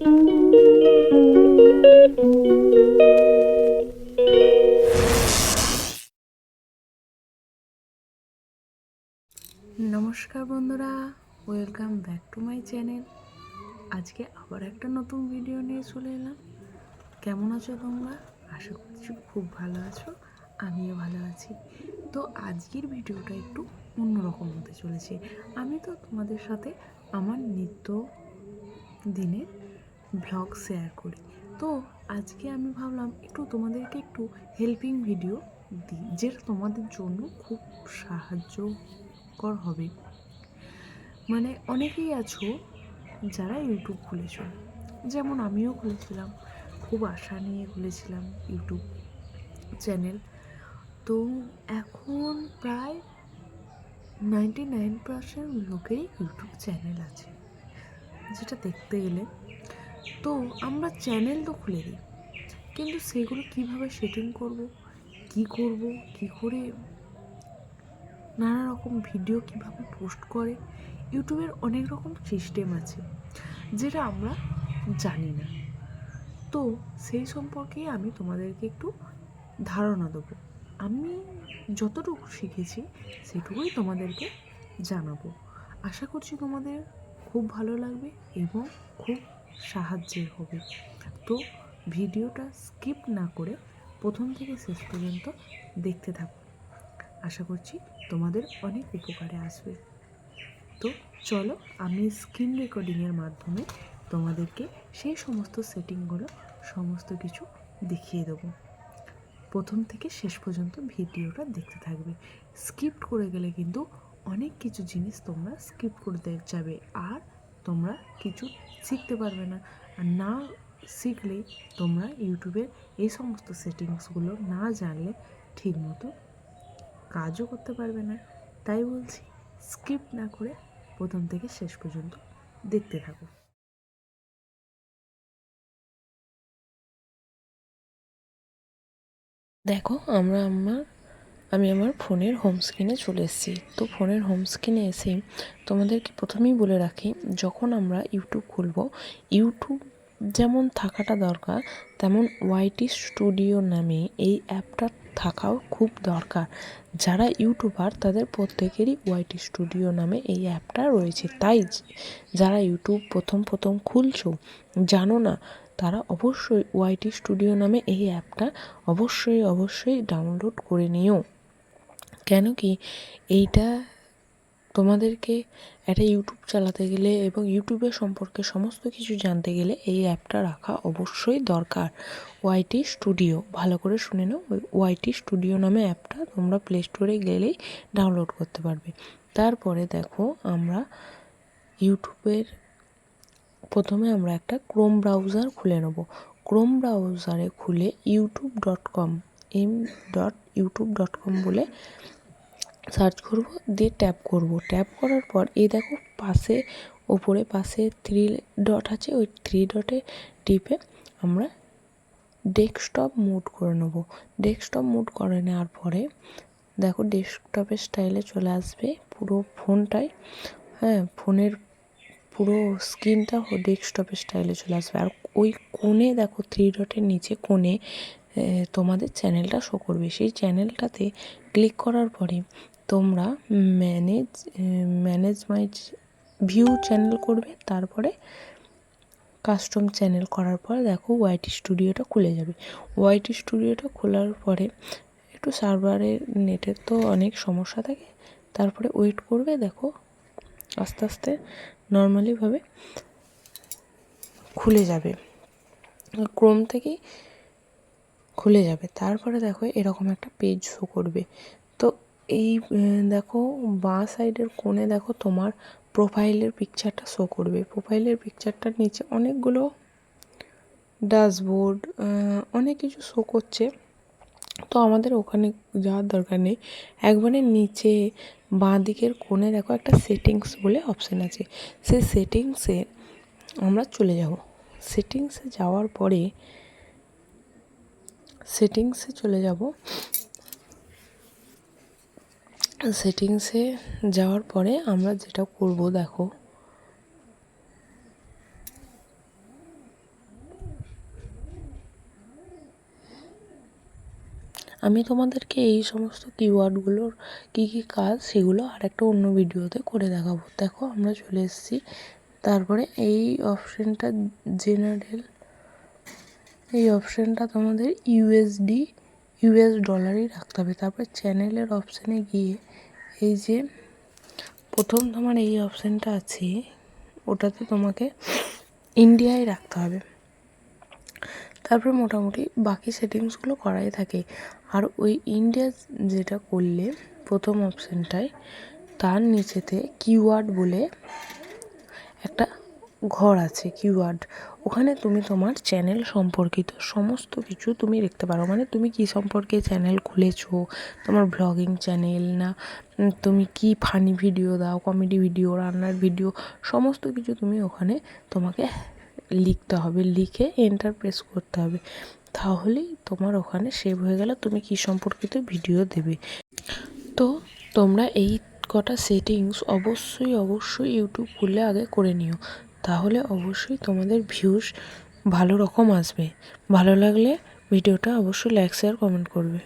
নমস্কার বন্ধুরা welcome back to my channel আজকে আবার একটা নতুন ভিডিও নিয়ে চলে এলাম। কেমন আছো তোমরা? আশা করছি খুব ভালো আছো, আমিও ভালো আছি। তো আজকের ভিডিওটা একটু অন্যরকম হতে চলেছে। আমি তো তোমাদের সাথে আমার নিত্য দিনের ব্লগ শেয়ার করি। তো আজকে আমি ভাবলাম একটু তোমাদেরকে একটু হেল্পিং ভিডিও দিই, যেটা তোমাদের জন্য খুব সাহায্যকর হবে। মানে অনেকেই আছো যারা ইউটিউব খুলেছ, যেমন আমিও খুলেছিলাম, খুব আশা নিয়ে খুলেছিলাম ইউটিউব চ্যানেল তো এখন প্রায় নাইনটি নাইন পার্সেন্ট লোকেরই ইউটিউব চ্যানেল আছে, যেটা দেখতে গেলে তো আমরা চ্যানেল তো খুলে দিই। কিন্তু সেগুলো কীভাবে সেটিং করব? কি করব? কি করে? নানা রকম ভিডিও কীভাবে পোস্ট করে? ইউটিউবের অনেক রকম সিস্টেম আছে, যেটা আমরা জানি না। তো সেই সম্পর্কে আমি তোমাদেরকে একটু ধারণা দেবো। আমি যতটুকু শিখেছি, সেটুকুই তোমাদেরকে জানাব। আশা করছি তোমাদের খুব ভালো লাগবে এবং খুব সাহায্যের হবে। তো ভিডিওটা স্কিপ না করে প্রথম থেকে শেষ পর্যন্ত দেখতে থাকো। আশা করছি তোমাদের অনেক উপকারে আসবে। তো চলো আমি স্ক্রিন রেকর্ডিংয়ের মাধ্যমে তোমাদেরকে সেই সমস্ত সেটিংগুলো সমস্ত কিছু দেখিয়ে দেবো। প্রথম থেকে শেষ পর্যন্ত ভিডিওটা দেখতে থাকবে। স্কিপ করে গেলে কিন্তু অনেক কিছু জিনিস তোমরা স্কিপ করতে যাবে। আর তোমরা কিছু শিখতে পারবে না। আর না শিখলে তোমরা ইউটিউবের এই সমস্ত সেটিংসগুলো না জানলে ঠিকমতো কাজও করতে পারবে না। তাই বলছি, স্কিপ না করে প্রথম থেকে শেষ পর্যন্ত দেখতে থাকো। দেখো, আমরা আমার আমি আমার ফোনের হোম স্ক্রিনে চলে এসেছি। তো ফোনের হোম স্ক্রিনে এসে তোমাদেরকে প্রথমেই বলে রাখি, যখন আমরা ইউটিউব খুলব ইউটিউব যেমন থাকাটা দরকার, তেমন ওয়াইটি স্টুডিও নামে এই অ্যাপটা থাকাও খুব দরকার। যারা ইউটিউবার তাদের প্রত্যেকেরই ওয়াইটি স্টুডিও নামে এই অ্যাপটা রয়েছে। তাই যারা ইউটিউব প্রথম প্রথম খুলছো, জানো না, তারা অবশ্যই ওয়াইটি স্টুডিও নামে এই অ্যাপটা অবশ্যই অবশ্যই ডাউনলোড করে নিও। কেন কি এইটা তোমাদেরকে একটা ইউটিউব চালাতে গেলে এবং ইউটিউবের সম্পর্কে সমস্ত কিছু জানতে গেলে এই অ্যাপটা রাখা অবশ্যই দরকার। ওয়াইটি স্টুডিও ভালো করে শুনে নাও। ওই ওয়াইটি স্টুডিও নামে অ্যাপটা তোমরা প্লে স্টোরে গেলেই ডাউনলোড করতে পারবে। তারপরে দেখো আমরা ইউটিউবের প্রথমে আমরা একটা ক্রোম ব্রাউজার খুলে নেব। ক্রোম ব্রাউজারে খুলে YouTube dot com M dot YouTube dot com বলে সার্চ করব, দিয়ে ট্যাপ করব। ট্যাপ করার পর, এই দেখো পাশে, ওপরে পাশে থ্রি ডট আছে, ওই থ্রি ডটে টিপে আমরা ডেস্কটপ মুড করে নেব। ডেস্কটপ মুড করে নেওয়ার পরে, দেখো ডেস্কটপের স্টাইলে চলে আসবে পুরো ফোনটাই হ্যাঁ ফোনের পুরো স্ক্রিনটা ডেস্কটপের স্টাইলে চলে আসবে। আর ওই কোণে দেখো থ্রি ডটের নিচে কোণে তোমাদের চ্যানেলটা শো করবে। সেই চ্যানেলটাতে ক্লিক করার পরে তোমরা manage manage my view channel করবে। তারপরে কাস্টম চ্যানেল করার পর দেখো ওয়াইটি স্টুডিওটা খুলে যাবে। ওয়াইটি স্টুডিওটা খোলার পরে একটু সার্ভারের নেটের তো অনেক সমস্যা থাকে। তারপরে ওয়েট করবে, দেখো আস্তে আস্তে নর্মালিভাবে খুলে যাবে। ক্রোম থেকেই খুলে যাবে। তারপরে দেখো এরকম একটা পেজ শো করবে। তো এই দেখো বাঁ সাইডের কোণে দেখো তোমার প্রোফাইলের পিকচারটা শো করবে। প্রোফাইলের পিকচারটার নিচে অনেকগুলো ড্যাশবোর্ড অনেক কিছু শো করছে। তো আমাদের ওখানে যাওয়ার দরকার নেই। একবারে নিচে বাঁ দিকের কোণে দেখো একটা সেটিংস বলে অপশান আছে। সেই সেটিংসে আমরা চলে যাব। সেটিংসে যাওয়ার পরে সেটিংসে চলে যাব। সেটিংসে যাওয়ার পরে আমরা যেটা করব, দেখো। আমি তোমাদেরকে এই সমস্ত কিওয়ার্ডগুলোর কী কী কাজ সেগুলো আর একটা অন্য ভিডিওতে করে দেখাবো। দেখো, আমরা চলে এসেছি। তারপরে এই অপশানটা জেনারেল এই অপশানটা তোমাদের ইউএসডি ইউএস ডলারই রাখতে হবে। তারপরে চ্যানেলের অপশানে গিয়ে এই যে প্রথম তোমার এই অপশানটা আছে, ওটাতে তোমাকে ইন্ডিয়ায় রাখতে হবে। তারপরে মোটামুটি বাকি সেটিংসগুলো করাই থাকে। আর ওই ইন্ডিয়া যেটা করলে প্রথম অপশানটায় তার নিচেতে কিওয়ার্ড বলে একটা ঘর আছে কিওয়ার্ড ওখানে তুমি তোমার চ্যানেল সম্পর্কিত সমস্ত কিছু তুমি দেখতে পারো। মানে তুমি কী সম্পর্কে চ্যানেল খুলেছো? তোমার ব্লগিং চ্যানেল না তুমি কি ফানি ভিডিও দাও কমেডি ভিডিও রান্নার ভিডিও সমস্ত কিছু তুমি ওখানে তোমাকে লিখতে হবে, লিখে এন্টার প্রেস করতে হবে। তাহলেই তোমার ওখানে সেভ হয়ে গেলে তুমি কি সম্পর্কিত ভিডিও দেবে। তো তোমরা এই কটা সেটিংস অবশ্যই অবশ্যই ইউটিউব খুললে আগে করে নিও। তাহলে অবশ্যই তোমাদের ভিউস ভালো রকম আসবে। ভালো লাগলে ভিডিওটা অবশ্যই লাইক শেয়ার কমেন্ট করবে।